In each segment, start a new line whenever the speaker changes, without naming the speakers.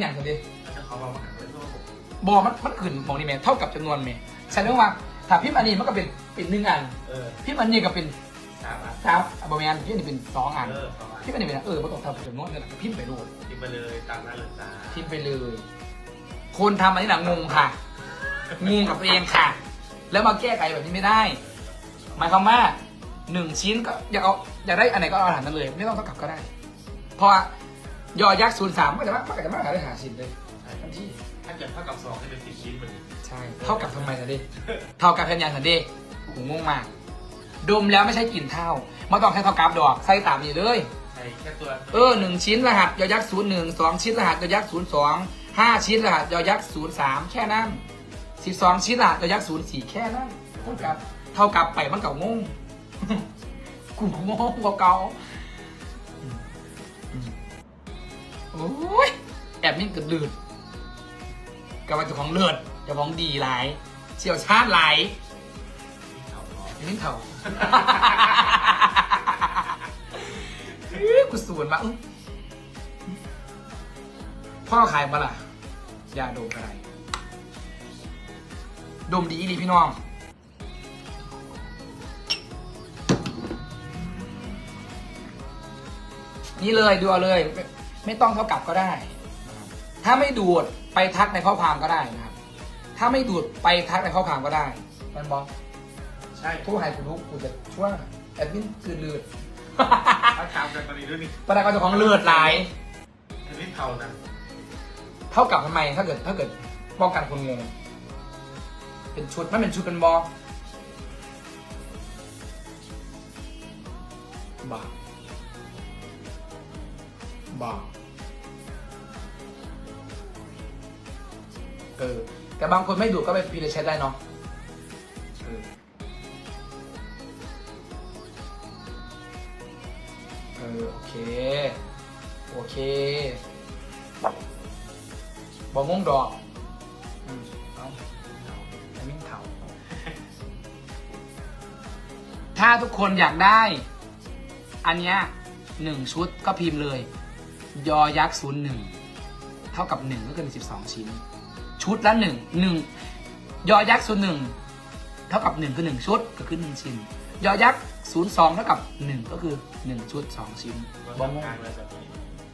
อย่างสิ
แล้วจะเขามาหาเรื่องผม
บอมันมันขึ้นมองนี่แม่เท่ากับจำนวนแม่ใช่เรื่องว่าถ้าพิมพ์อันนี้มันก็เป็นเป็นหนึ่งอัน
เออ
พิมพ์อันนี้ก็เป็น
สามอะ
สามอะบอแมนพิมพ์อันนี้เป็นสองอัน
เออประมาณ
พิมพ์อันนี้เป็นอันเออมันต้องเท่ากับจำนวนนั่นแหละพิมพ์ไปโลด
พิมพ์ไปเลยตามนั้นเลยจ้า
พิมพ์ไปเลย คนทำอันนี้หนังงงค่ะงงกับตัวเองค่ะ แล้วมาแก้ไขแบบนี้ไม่ได้ หมายความว่าหนึ่งชิ้นก็อยากเอาอยากได้อันไหนก็เอาอาหารนั้นเลย ไม่ต้องเท่ากับก็ได้ เพราะว่า ยอยักษ์ศูนย์สามก็จะมามันก็จะมาหาได้หาชิ้นเลย
ใช่
ทันที
ถ้าเกิดเท่ากับสองจะเป็นสิบชิ้นพอดี
ใช่ เท่ากับทำไมนะดิเท่ากับแค่ยังสันดิหูงงมาก ดมแล้วไม่ใช่กลิ่นเท่าไม่ต้องแค่เท่ากับดอกใส่ตามนี้เลย
ใช่แค่ตัว
เออหนึ่งชิ้นรหัสยอยักษ์ศูนย์หนึ่งสองชิ้นรหัสยอยักษ์ศูนย์สองห้าชิ้นรหัสยอยักษ์ศูนย์สามแค่นั้นสิบสองชิ้นรหัสยอยักษ์ศูนย์สี่แค่นั้นเท่ากับเท่ากับไปมันเก่างงกูงงกว่าเก่า โอ้ยแอบนิ่งเกิดลืดกับว่าเจ้าของเลือดเจ้าของดีหลาย เชี่ยวชาญหลาย
เขาเนาะ
นิ่งเถาอื้อกูสูนมาพ่อขายมาล่ะยาดมอะไร ดมดีอีลีพี่น้อง นี่เลยดูเอาเลย ไม่ไม่ต้องเท่ากับก็ได้นะครับถ้าไม่ดูดไปทักในข้อความก็ได้นะครับ ถ้าไม่ดูดไปทักในข้อความก็ได้มันบอก
ใช่
ผู้หายกูรู้กูจะช่วยแอดมินคือเลือด
ถ้าถามกันตอนนี้ด้วยนี่
ประดาก็จะของเลือดหลาย
อันนี้เท่านะ
เท่ากับทำไมถ้าเกิดถ้าเกิดป้องกันคนงงเป็นชุดไม่เป็นชุดเป็นบอกบ้า บ้าเออ แต่บางคนไม่ดูก็ไปพีเดชได้เนาะเออเออ โอเค โอเคบองงดอกอืมเอาไอ้มิ่งเถาถ้าทุกคนอยากได้ อันเนี้ยหนึ่งชุดก็พิมพ์เลย ยอยักษ์ศูนย์หนึ่งเท่ากับหนึ่งก็คือสิบสองชิ้น ชุดละหนึ่งหนึ่งยอยักษ์ศูนย์หนึ่งเท่ากับหนึ่งคือหนึ่งชุดก็คือหนึ่งชิ้น ยอยักษ์ศูนย์สองเท่ากับหนึ่งก็คือหนึ่งชุดสองชิ้น
ก็
บองง
ทำการอะไรแบบนี้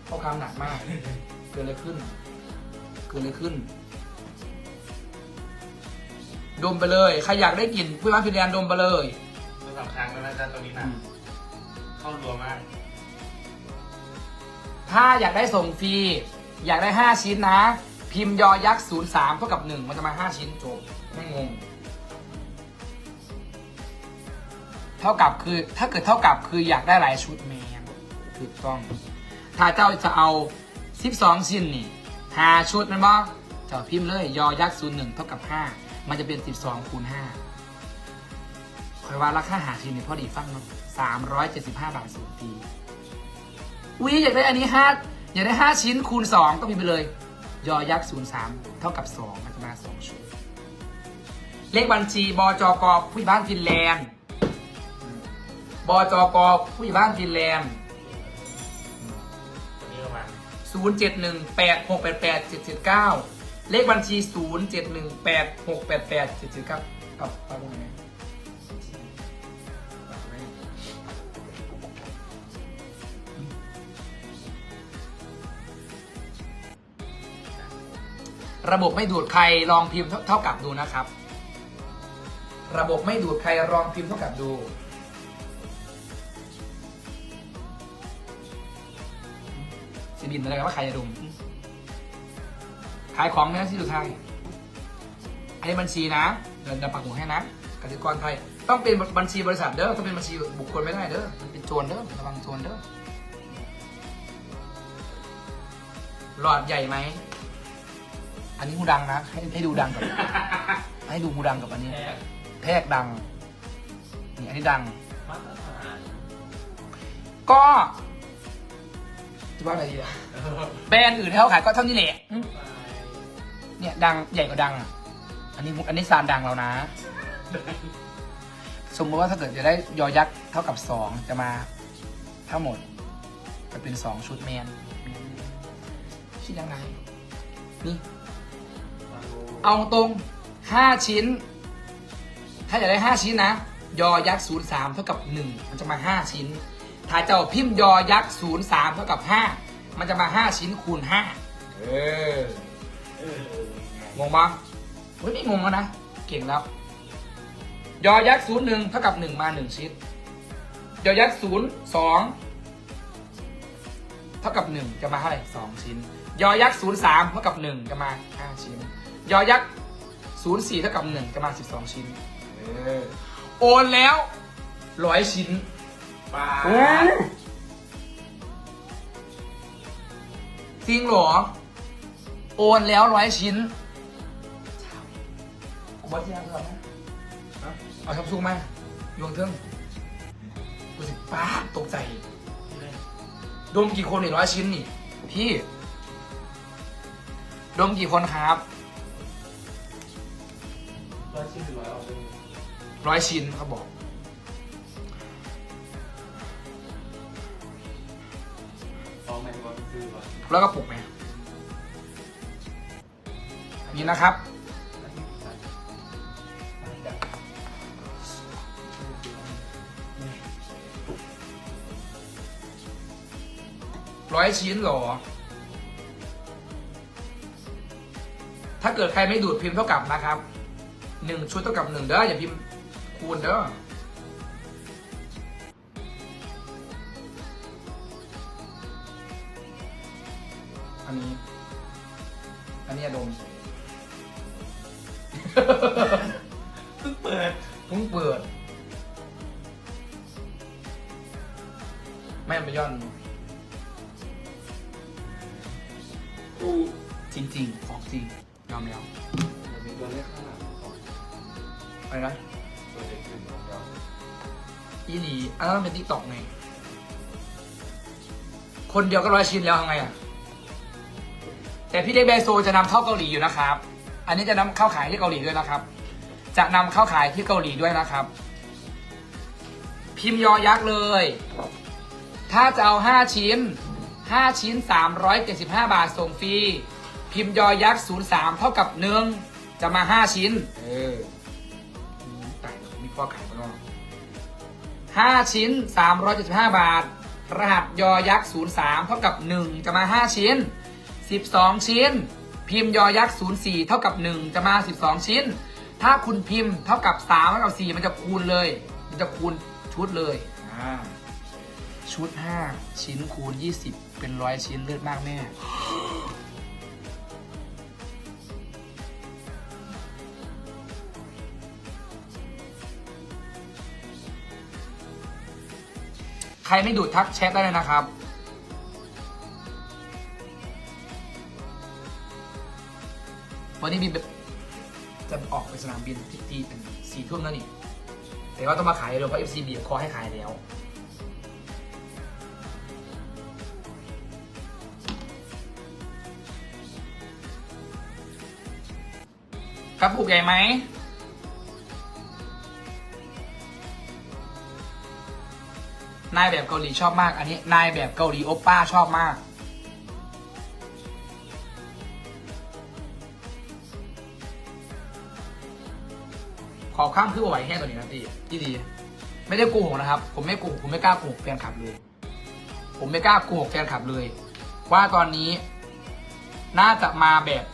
เข้าคำหนักมาก เกิดอะไรขึ้น เกิดอะไรขึ้น ดมไปเลย ใครอยากได้กลิ่นผู้ร้านฟินแลนด์ดมไปเลย
ตัวสำคัญแล้วนะจ๊ะตัวนี้นะเข้ารัวมาก
ถ้าอยากได้ส่งฟรี อยากได้ห้าชิ้นนะ พิมพ์ยอยักษ์ศูนย์สามเท่ากับหนึ่งมันจะมาห้าชิ้นจบไม่งง เท่ากับคือถ้าเกิดเท่ากับคืออยากได้หลายชุดแมนถูกต้อง ถ้าเจ้าจะเอาสิบสองชิ้นนี่หาชุดมันบ่เจ้าพิมพ์เลย ยอยักษ์ศูนย์หนึ่งเท่ากับห้ามันจะเป็นสิบสองคูณห้าคอยว่าราคาหาชิ้นนี่พอดีฟังเนาะสามร้อยเจ็ดสิบห้าบาทส่งฟรี อุ้ยอยากได้อันนี้ห้าอยากได้ห้าชิ้นคูณสองก็มีไปเลย ยอยักษ์ศูนย์สามเท่ากับสองมันจะมาสองชุดเลขบัญชีบจกผู้ใหญ่บ้านฟินแลนด์บจกผู้ใหญ่บ้านฟินแลนด์
ตัวนี้ประมาณ
ศูนย์เจ็ดหนึ่งแปดหกแปดแปดเจ็ดเจ็ดเก้าเลขบัญชีศูนย์เจ็ดหนึ่งแปดหกแปดแปดเจ็ดเจ็ดเก้ากับปาตรงไหน ระบบไม่ดูดใครลองพิมพ์เท่ากับดูนะครับ ระบบไม่ดูดใครลองพิมพ์เท่ากับดูสิบินอะไรกันว่าใครจะดมขายของนะที่สุดท้ายอันนี้บัญชีนะเดี๋ยวเดี๋ยวปักหมุดให้นะกสิกรไทยต้องเป็นบัญชีบริษัทเด้อต้องเป็นบัญชีบุคคลไม่ได้เด้อมันเป็นโจรเด้อระวังโจรเด้อหลอดใหญ่ไหม อันนี้หูดังนะ ให้ให้ดูดังกับ ให้ดูหูดังกับอันนี้
แพ้
แพรกดัง นี่อันนี้ดัง
มาตรฐาน
ก็จะว่าอะไรดีอะแบรนด์อื่นที่เขาขายก็เท่านี้แหละอืมเนี่ยดังใหญ่กว่าดังอะอันนี้อันนี้ซานดังแล้วนะ สมมติว่าถ้าเกิดจะได้ยอยักษ์เท่ากับสองจะมาทั้งหมดจะเป็นสองชุดแมนแมนคิดยังไงนี่ เอาตรงห้าชิ้น ถ้าอยากได้ห้าชิ้นนะ ยอยักษ์ศูนย์สามเท่ากับหนึ่งมันจะมาห้าชิ้น ถ้าเจ้าพิมพ์ยอยักษ์ศูนย์สามเท่ากับห้ามันจะมาห้าชิ้นคูณห้าเอองงปะเฮ้ยไม่งงแล้วนะ เก่งแล้ว ยอยักษ์ศูนย์หนึ่งเท่ากับหนึ่งมาหนึ่งชิ้น ยอยักษ์ศูนย์สองเท่ากับหนึ่งจะมาเท่าไหร่สองชิ้น ยอยักษ์ศูนย์สามเท่ากับหนึ่งจะมาห้าชิ้น ยอยักษ์ศูนย์สี่เท่ากับหนึ่งจะมาสิบสองชิ้น เออโอนแล้วร้อยชิ้น
ปลา
จริงเหรอ โอนแล้วร้อยชิ้นกูบอกที่ยังเหรอนะเอาซัมซุงมาโยงเทิงกูสิป้าดตกใจ ดมกี่คนนี่ร้อยชิ้นนี่ พี่ ดมกี่คนครับ
ร้อยชิ้นหรือร้อยออกเลย
ร้อยชิ้นเขาบอก
เอาไหมว่าซื้อก่อน
แล้วก็ปลุกไหมนี่นะครับ ร้อยชิ้นเหรอ ถ้าเกิดใครไม่ดูดพิมพ์เท่ากับนะครับ หนึ่งชุดเท่ากับหนึ่งเด้ออย่าพิมพ์คูณเด้อ อะไร
นะตัวเด็กขึ้นของเรา
อีหลีอันนั้นเป็นติ๊กต็อกไงคนเดียวก็ร้อยชิ้นแล้วทำไงอะ แต่พี่เด็กแบโซจะนำเข้าเกาหลีอยู่นะครับ อันนี้จะนำเข้าขายที่เกาหลีด้วยนะครับ จะนำเข้าขายที่เกาหลีด้วยนะครับ พิมพ์ยอยักษ์เลย ถ้าจะเอา 5 ชิ้น 5 ชิ้น 375 บาทส่งฟรี พิมพ์ยอยักษ์03 เท่ากับ1จะมา 5 ชิ้น เออ ตายแล้วมีข้อขายมาแล้วห้าชิ้น375บาท รหัสยอยักษ์03เท่ากับ1จะมา5ชิ้น12ชิ้น พิมพ์ยอยักษ์04เท่ากับ1จะมา12ชิ้น ถ้าคุณพิมพ์เท่ากับ3เท่ากับ4มันจะคูณเลย มันจะคูณชุดเลยอ่าชุด 5 ชิ้นคูณ 20 เป็นร้อยชิ้นเลือดมากแม่ ใครไม่ดูดทักแชทได้เลยนะครับ วันนี้บินจะออกไปสนามบินที่ที่สี่ทุ่มแล้วนี่ แต่ว่าต้องมาขายเร็วเพราะ FC บีบคอให้ขายแล้วกระปุกใหญ่ไหม นายแบบเกาหลีชอบมาก อันนี้นายแบบเกาหลีโอปป้าชอบมาก ขอข้ามคือไหวแค่ตัวนี้นะพี่ที่ดี ไม่ได้โกหกนะครับ ผมไม่โกหกผมไม่กล้าโกหกแฟนคลับเลย ผมไม่กล้าโกหกแฟนคลับเลย ว่าตอนนี้ น่าจะมาแบบ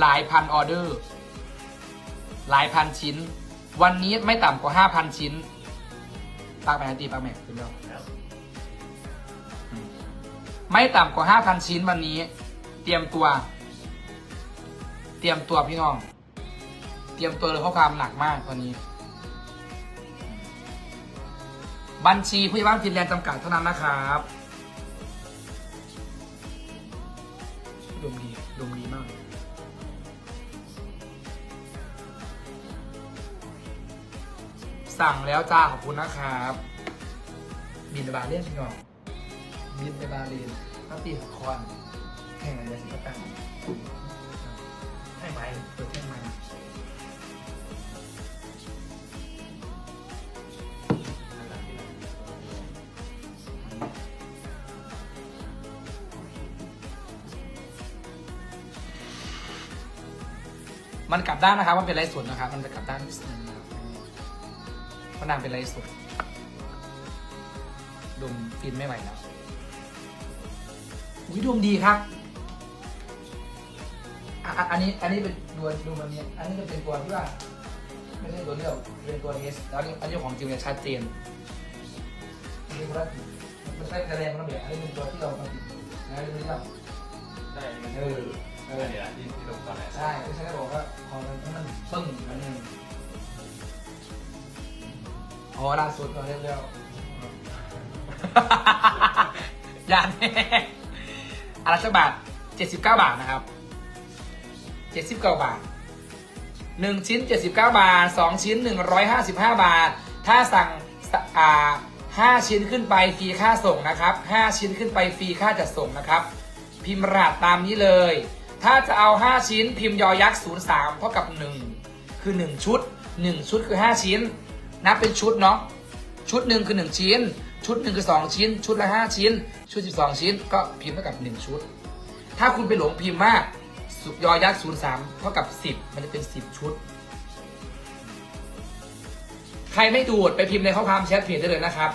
หลายพันออเดอร์ หลายพันชิ้น วันนี้ไม่ต่ำกว่าห้าพันชิ้น ปากแม่ตีปากแม่ขึ้นแล้วไม่ต่ำกว่าห้าพันชิ้นวันนี้ เตรียมตัว เตรียมตัวพี่น้อง เตรียมตัวเลยเพราะความหนักมากตอนนี้ บัญชีผู้ใหญ่บ้านฟินแลนด์จำกัดเท่านั้นนะครับดมดีดมดีมาก สั่งแล้วจ้าขอบคุณนะครับบินไปบาเลียนพี่น้องบินไปบาเลนตั้งตีคอนแข่งอะไรสิก็ตั้ง
ให้ไหม
เปิดแข่งมา
อันหลังที่ไหน
มันกลับด้านนะครับมันเป็นไรสดนะครับ มันจะกลับด้านนิดนึงนะครับเพราะนางเป็นไรสดดมฟินไม่ไหวแล้วอุ้ยดมดีครับอะอะอันนี้อันนี้เป็นดูดูมันนี้อันนี้จะเป็นตัวที่ว่าไม่ใช่ตัวเลือกเป็นตัวเทสแล้วอันนี้อันนี้ของจริงเนี่ยชัดเจนอันนี้มันได้มันได้แสดงมันแบบอันนี้เป็นตัวที่เราทำผิดนะอันนี้ไม่ใช่
ใช่มัน
เออเอ
เออ
อ
เดี๋ยวที่ที่ลงตอนแรก
ใช่ไม่ใช่ได้บอกว่าพอมันมันปึ้งอันนึง อ๋อล่าสุดเราเรียกแล้วยานแน่อาราชบาท79 บาทนะครับ79บาท 1 ชิ้น 79 บาท 2 ชิ้น 155 บาท ถ้าสั่งอ่า5ชิ้นขึ้นไปฟรีค่าส่งนะครับ 5 ชิ้นขึ้นไปฟรีค่าจัดส่งนะครับ พิมพ์รหัสตามนี้เลย ถ้าจะเอา 5 ชิ้นพิมพ์ยอยักษ์03เท่ากับ 1 คือ 1 ชุด 1 ชุดคือ 5 ชิ้น นับเป็นชุดเนาะชุดหนึ่งคือ 1 ชิ้น ชุดหนึ่งคือ 2 ชิ้น ชุดละ 5 ชิ้น ชุด 12 ชิ้น ก็พิมพ์เท่ากับ 1 ชุด ถ้าคุณไปหลงพิมพ์มากสุยอยักษ์03เท่ากับ 10 มันจะเป็น 10 ชุด ใครไม่ดูดไปพิมพ์ในข้อความแชทเพจได้เลยนะครับ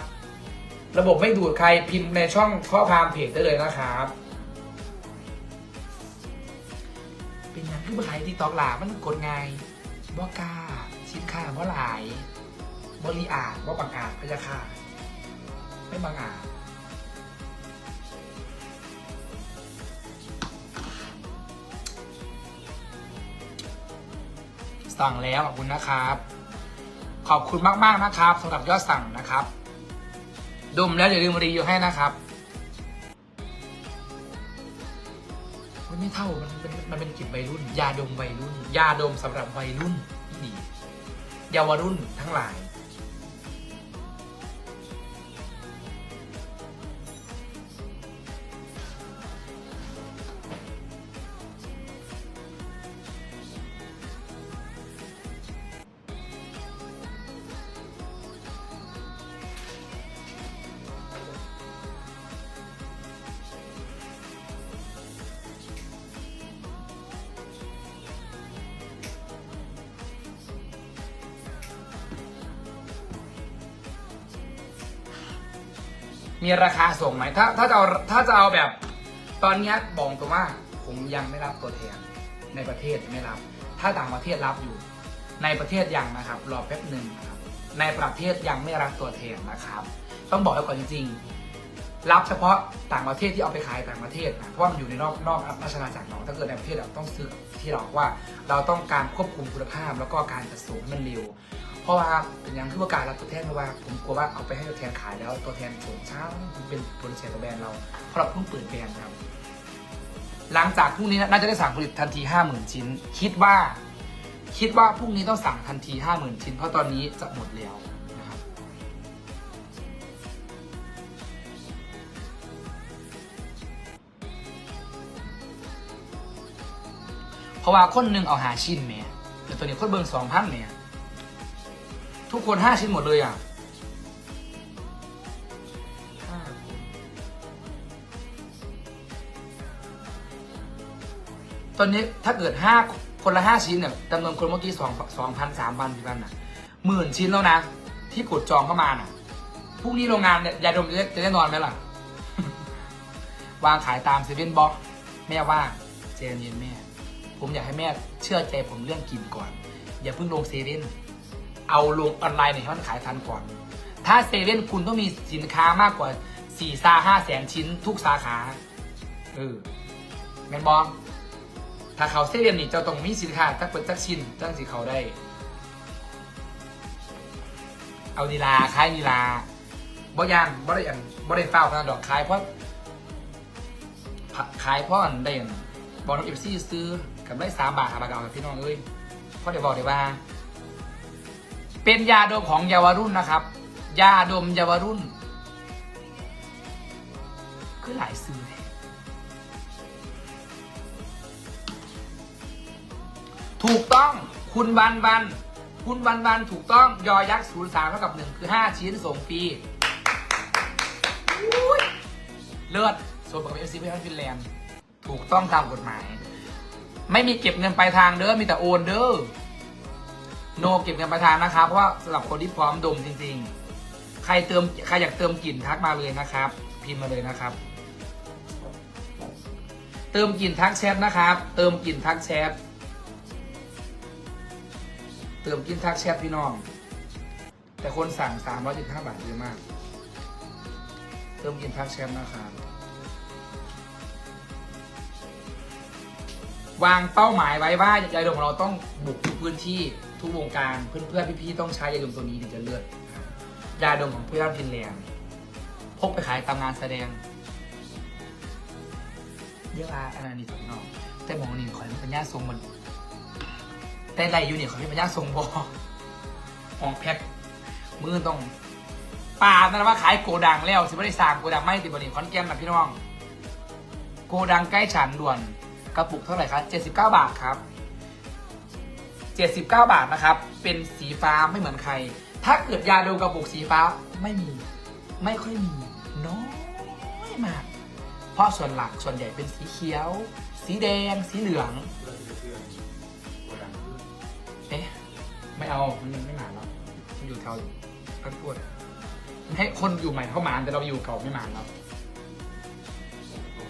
ระบบไม่ดูดใครพิมพ์ในช่องข้อความเพจได้เลยนะครับ เป็นอย่างที่ขายที่ตอกหลามันกดไงายบอกล้าสินค้าบ่หลาย บริอาจบ่บังอาจพะยาค่ะไม่บังอาจสั่งแล้วขอบคุณนะครับ ขอบคุณมากๆนะครับสำหรับยอดสั่งนะครับ ดมแล้วอย่าลืมรีวิวให้นะครับมันไม่เท่ามันเป็นมันเป็นกลิ่นวัยรุ่น ยาดมวัยรุ่น ยาดมสำหรับวัยรุ่นที่ดีเยาวรุ่นทั้งหลาย มีราคาส่งไหมถ้าถ้าจะเอาถ้าจะเอาแบบ ตอนนี้บอกตัวว่าผมยังไม่รับตัวแทนในประเทศไม่รับ ถ้าต่างประเทศรับอยู่ ในประเทศยังนะครับ รอแป๊บหนึ่งนะครับในประเทศยังไม่รับตัวแทนนะครับ ต้องบอกไว้ก่อนจริงๆรับเฉพาะต่างประเทศที่เอาไปขายต่างประเทศนะเพราะมันอยู่ในนอกนอกราชอาณาจักรเนาะถ้าเกิดในประเทศเราต้องซื้อที่เราว่า เราต้องการควบคุมคุณภาพแล้วก็การจัดส่งมันเร็ว เพราะว่าเป็นอย่างที่ว่าการรับตัวแทนเพราะว่าผมกลัวว่าเอาไปให้ตัวแทนขายแล้วตัวแทนส่งช้าเป็นผลเสียต่อแบรนด์เราเพราะเราเพิ่งเปิดแบรนด์ครับ หลังจากพรุ่งนี้น่าจะได้สั่งผลิตทันทีห้าหมื่นชิ้น คิดว่า คิดว่าพรุ่งนี้ต้องสั่งทันทีห้าหมื่นชิ้น เพราะตอนนี้จะหมดแล้วนะครับเพราะว่าคนหนึ่งเอาหาชิ้นแหม่แต่ตัวนี้คนเบิร์สองพันเนี่ย ทุกคนห้าชิ้นหมดเลยอะห้าคนตอนนี้ถ้าเกิดห้าคนละห้าชิ้นเนี่ยจำนวนคนเมื่อกี้สองสองพันสามพันสี่พันอะหมื่นชิ้นแล้วนะ ที่กดจองเข้ามาน่ะพรุ่งนี้โรงงานเนี่ยยาดมจะได้จะได้นอนไหมล่ะ วางขายตามเซเว่นบ็อกแม่ว่าเจนเย็นแม่ ผมอยากให้แม่เชื่อใจผมเรื่องกินก่อน อย่าเพิ่งลงเซเว่น เอาลงออนไลน์เนี่ยให้มันขายทันก่อน ถ้าเซเว่นคุณต้องมีสินค้ามากกว่า4ี่ซาห้าแสนชิ้นทุกสาขาเออแมนบอถ้าเขาเซเว่นนี่เจะต้องมีสินค้าจักเป็นจักชิ้นจังสิเขาได้ เอาดีลาขายดีลาบ่ยานบ่ได้อันบ่ได้เฝ้าขนาดดอกขายเพราะขายเพราะอันได้อันบอลน้องเอฟซีซื้อกับได้สามบาทหาบาทเอากับพี่น้องเอ้ยเพราะเดี๋ยวบอกเลยว่า เป็นยาดมของเยาวรุ่นนะครับ ยาดมเยาวรุ่น คือหลายซื้อถูกต้องคุณวันวัน คุณวันวันถูกต้องยอยักษ์ศูนย์สามเท่ากับหนึ่งคือห้าชิ้นส่งฟรีเลิศส่วนประกอบเอฟซีเพื่อนฟินแลนด์ถูกต้องตามกฎหมาย ไม่มีเก็บเงินปลายทางเด้อมีแต่โอนเด้อ โนเก็บเงินปลายทางนะครับ เพราะว่าสำหรับคนที่พร้อมดมจริง ๆ ใครเติมใครอยากเติมกลิ่นทักมาเลยนะครับ พิมพ์มาเลยนะครับ เติมกลิ่นทักแชทนะครับ เติมกลิ่นทักแชทเติมกลิ่นทักแชทพี่น้อง แต่คนสั่ง315บาทเยอะมาก เติมกลิ่นทักแชทนะครับวางเป้าหมายไว้ว่ายาดมของเราต้องบุกทุกพื้นที่ ทุกวงการเพื่อนๆพี่ๆต้องใช้ยาดมตัวนี้ถึงจะเลือดยาดมของเพื่อนฟินแลนด์พกไปขายตามงานแสดง เยอะอะอันนั้นนี่สำนองแต่หมองนี่ขอให้เป็นญาติทรงมันแต่ไรยูเนี่ยขอให้เป็นญาติทรงบอของแพ็คมือต้องป่านั่นว่าขายโกดังแล้วสิไม่ได้สร้างโกดังไม่ติดบริคอนแกนนะพี่น้อง โกดังใกล้ฉันด่วนกระปุกเท่าไหร่ครับ79 บาทครับ 79 บาทนะครับ เป็นสีฟ้าไม่เหมือนใคร ถ้าเกิดยาดมกระปุกสีฟ้าไม่มี ไม่ค่อยมีน้อยมาก เพราะส่วนหลักส่วนใหญ่เป็นสีเขียว สีแดง สีเหลือง
เอ๊ะ
ไม่เอา มันไม่หมาแล้วมันอยู่แถวพันพูดให้คนอยู่ใหม่เข้ามาแต่เราอยู่เก่าไม่มาแล้ว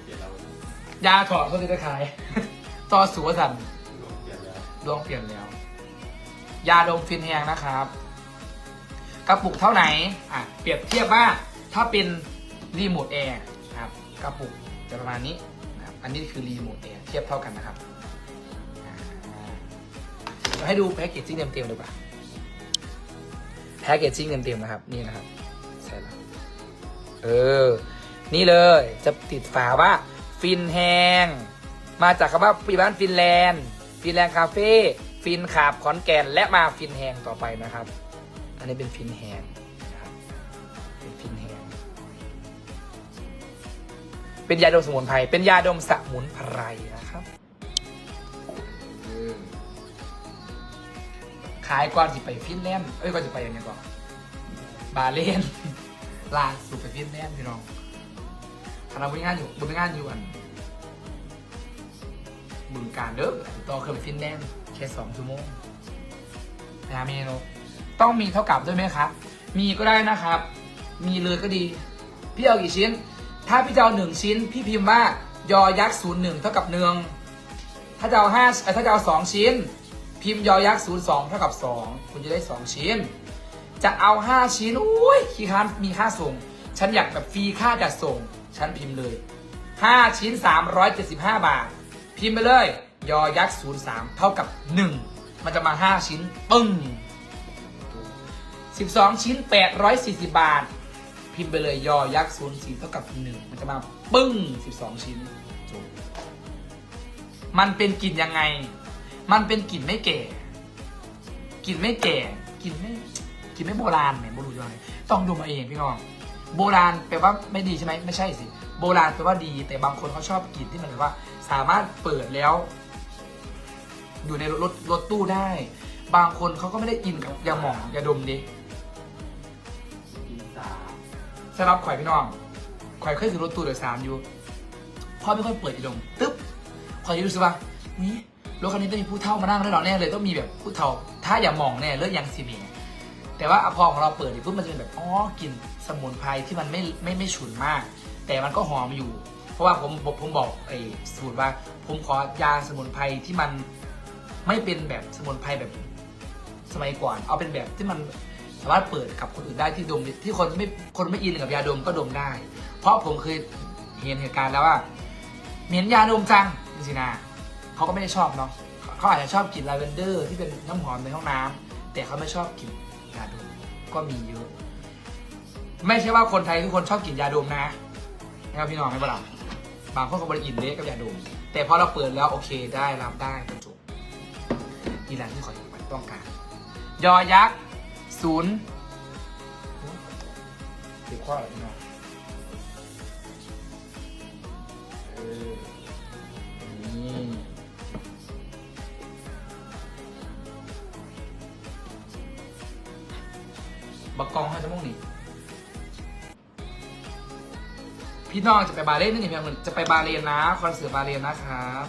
ยนแล้ว
ยาถอดเขาจะขาย ต่อสัวสัน
ลงเปลี่ยนแล้ว
ดวงเปลี่ยนแล้ว ยาดมฟินแฮงนะครับ กระปุกเท่าไหนอะเปรียบเทียบว่าถ้าเป็นรีโมทแอร์ครับกระปุกจะประมาณนี้นะครับอันนี้คือรีโมทแอร์เทียบเท่ากันนะครับอ่าให้ดูแพ็กเกจจิ้งเต็มๆดีกว่าแพ็กเกจจิ้งเต็มๆนะครับ นี่นะครับใช่แล้วเออ นี่เลยจะติดฝาว่าฟินแฮงมาจากคำว่าปีบ้านฟินแลนด์ฟินแลนด์คาเฟ่ ฟินขาบขอนแก่นและมาฟินแฮงต่อไปนะครับ อันนี้เป็นฟินแฮงนะครับเป็นฟินแฮงเป็นยาดมสมุนไพรเป็นยาดมสมุนไพรนะครับขายก่อนสิไปฟินแลนด์เอ้ยก่อนสิไปอย่างเนี้ยก่อนบาเลนลาสู่ไปฟินแลนด์พี่น้องคณะบริงานอยู่บริงานอยู่อันบึงการเด้อต่อเครื่องฟินแลนด์ แค่สองชั่วโมงนะเมนูต้องมีเท่ากับด้วยไหมครับ มีก็ได้นะครับ มีเลยก็ดี พี่เอากี่ชิ้น ถ้าพี่จะเอาหนึ่งชิ้น พี่พิมพ์ว่ายอยักษ์ศูนย์หนึ่งเท่ากับหนึ่งถ้าจะเอาห้าถ้าจะเอาสองชิ้น พิมพ์ยอยักษ์ศูนย์สองเท่ากับสองคุณจะได้สองชิ้น จะเอาห้าชิ้นอุ้ยคีค้านมีค่าส่ง ฉันอยากแบบฟรีค่าจัดส่ง ฉันพิมพ์เลยห้าชิ้นสามร้อยเจ็ดสิบห้าบาท พิมพ์ไปเลย ยอยักษ์03เท่ากับ1มันจะมา5ชิ้น ปึ้ง12ชิ้น840บาท พิมพ์ไปเลยยอยักษ์04เท่ากับ1มันจะมาปึ้ง12ชิ้นจบมันเป็นกลิ่นยังไง มันเป็นกลิ่นไม่แก่กลิ่นไม่แก่กลิ่นไม่กลิ่นไม่โบราณเนี่ยโบราณยังไงต้องดูมาเองพี่น้องโบราณแปลว่าไม่ดีใช่ไหมไม่ใช่สิ โบราณแปลว่าดี แต่บางคนเขาชอบกลิ่นที่มันแบบว่า สามารถเปิดแล้ว อยู่ในรถรถตู้ได้ บางคนเขาก็ไม่ได้อินกับยาหมองยาดมดิ
สำ
หรับข่อยพี่น้องข่อยเคยขึ้นรถตู้โดยสารอยู่พ่อไม่ค่อยเปิดยาดมตึ๊บข่อยรู้สึกว่านี่รถคันนี้ต้องมีผู้เฒ่ามานั่งแน่นอนแน่เลยต้องมีแบบผู้เฒ่า ถ้าอย่ามองแน่เลือกยังซีเมียแต่ว่าอพอของเราเปิดปุ๊บมันจะเป็นแบบอ๋อกลิ่นสมุนไพรที่มันไม่ไม่ไม่ฉุนมาก แต่มันก็หอมอยู่ เพราะว่าผมผมผมบอกไอ้สูตรว่า ผมขอยาสมุนไพรที่มัน ไม่เป็นแบบสมุนไพรแบบสมัยก่อน เอาเป็นแบบที่มันสามารถเปิดกับคนอื่นได้ที่ดมที่คนไม่คนไม่อินกับยาดมก็ดมได้ เพราะผมเคยเห็นเหตุการณ์แล้วว่าเหม็นยาดมจังจริงๆนะเขาก็ไม่ได้ชอบเนาะเขาอาจจะชอบกลิ่นลาเวนเดอร์ที่เป็นน้ำหอมในห้องน้ำแต่เขาไม่ชอบกลิ่นยาดมก็มีเยอะ ไม่ใช่ว่าคนไทยทุกคนชอบกลิ่นยาดมนะนะครับพี่น้องไม่เป็นไรบางคนก็บริอินเดะกับยาดมแต่พอเราเปิดแล้วโอเคได้รับได้ก็จบ นี่แหละที่ขอต้องการยอยักษ์ศูนย์เก็บข้ออะไรพี่น้องเออนี่บักกองให้จมูกนี่พี่น้องจะไปบาเลนนี่นี่เพียงจะไปบาเลนนะคอนเสิร์ตบาเลนนะครับ